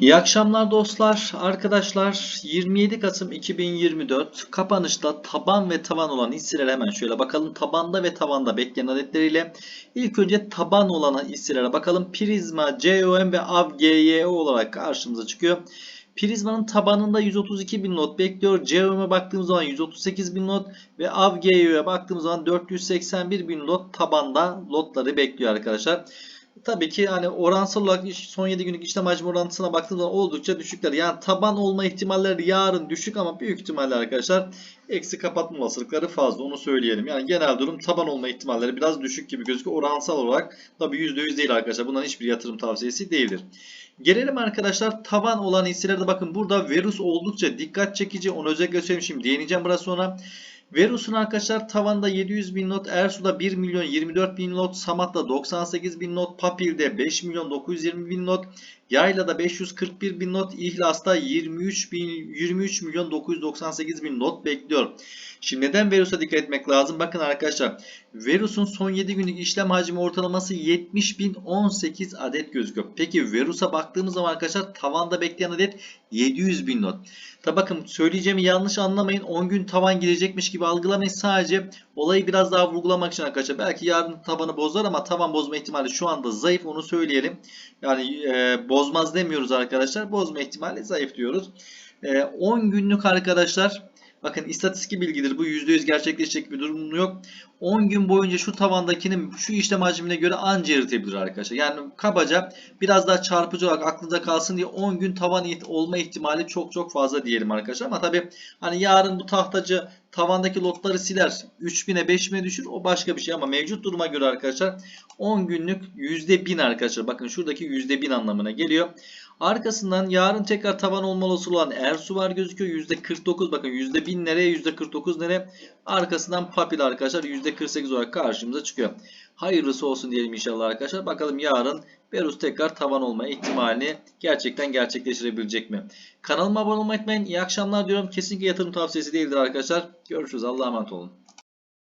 İyi akşamlar dostlar, arkadaşlar. 27 Kasım 2024 kapanışta taban ve tavan olan hisselere hemen şöyle bakalım. Tabanda ve tavanda bekleyen adetleriyle ilk önce taban olan hisselere bakalım. Prizma, COM ve AVGYO olarak karşımıza çıkıyor. Prizma'nın tabanında 132 bin lot bekliyor. COM'e baktığımız zaman 138 bin lot ve AVGYO'ya baktığımız zaman 481 bin lot tabanda lotları bekliyor arkadaşlar. Tabii ki hani oransal olarak son 7 günlük işlem hacmi orantısına baktığımız zaman oldukça düşükler. Yani taban olma ihtimalleri yarın düşük ama büyük ihtimalle arkadaşlar eksi kapatma olasılıkları fazla onu söyleyelim. Yani genel durum taban olma ihtimalleri biraz düşük gibi gözüküyor. Oransal olarak tabii %100 değil arkadaşlar. Bunların hiçbir yatırım tavsiyesi değildir. Gelelim arkadaşlar taban olan hisselerde bakın burada Verus oldukça dikkat çekici. Onu özellikle söyleyeyim şimdi değineceğim biraz sonra. Verus'un arkadaşlar tavanda 700 bin not, Ersu'da 1 milyon 24 bin not, Samat'ta 98 bin not, Papil'de 5 milyon 920 bin not, Yayla'da 541 bin not, İhlas'ta 23 bin 23 milyon 998 bin not bekliyor. Şimdi neden Verus'a dikkat etmek lazım? Bakın arkadaşlar Verus'un son 7 günlük işlem hacmi ortalaması 70 bin 18 adet gözüküyor. Peki Verus'a baktığımız zaman arkadaşlar tavanda bekleyen adet 700 bin not. Tabi bakın söyleyeceğimi yanlış anlamayın. 10 gün tavan girecekmiş gibi algılamayın. Sadece olayı biraz daha vurgulamak için arkadaşlar. Belki yarın tabanı bozar ama tavan bozma ihtimali şu anda zayıf onu söyleyelim. Yani e, bozmaz demiyoruz arkadaşlar. Bozma ihtimali zayıf diyoruz. E, 10 günlük arkadaşlar Bakın istatistik bilgidir. Bu %100 gerçekleşecek bir durum yok. 10 gün boyunca şu tavandakinin şu işlem hacmine göre anca eritebilir arkadaşlar. Yani kabaca biraz daha çarpıcı olarak aklınıza kalsın diye 10 gün tavan olma ihtimali çok çok fazla diyelim arkadaşlar. Ama tabi hani yarın bu tahtacı tavandaki lotları siler 3000'e 5000'e düşür o başka bir şey ama mevcut duruma göre arkadaşlar 10 günlük %1000 arkadaşlar bakın şuradaki %1000 anlamına geliyor. Arkasından yarın tekrar tavan olma olasılığı olan Ersu var gözüküyor. %49 bakın %1000 nereye %49 nereye. Arkasından Papil arkadaşlar %48 olarak karşımıza çıkıyor. Hayırlısı olsun diyelim inşallah arkadaşlar. Bakalım yarın Berus tekrar tavan olma ihtimalini gerçekten gerçekleştirebilecek mi? Kanalıma abone olmayı unutmayın. İyi akşamlar diyorum. Kesinlikle yatırım tavsiyesi değildir arkadaşlar. Görüşürüz. Allah'a emanet olun.